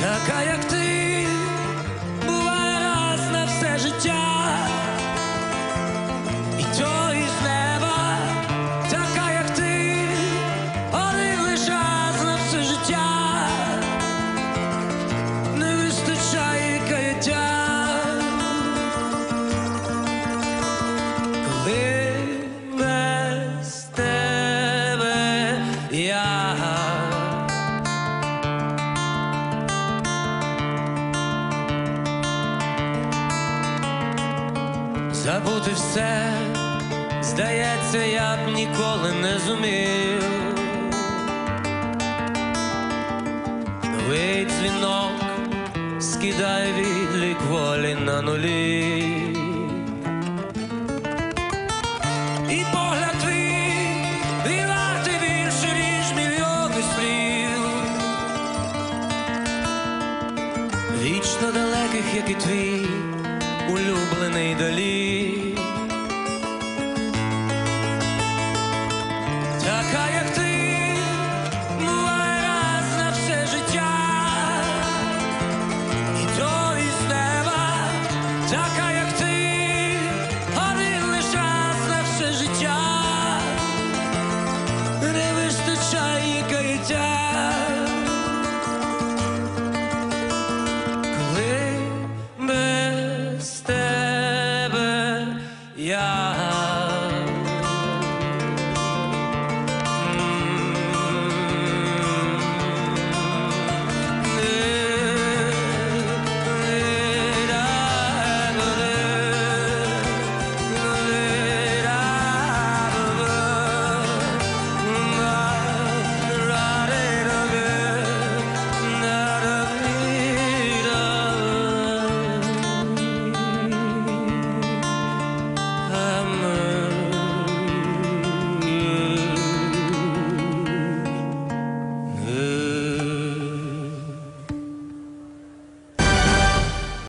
Така, як ти, буває раз на все життя, Забути все, здається, я б ніколи не зумів. Новий дзвінок скидає відлік волі на нулі. І погляд твій, ніж мільйони слів. Вічно далеких, як і твій улюблений далі. Така, як ти,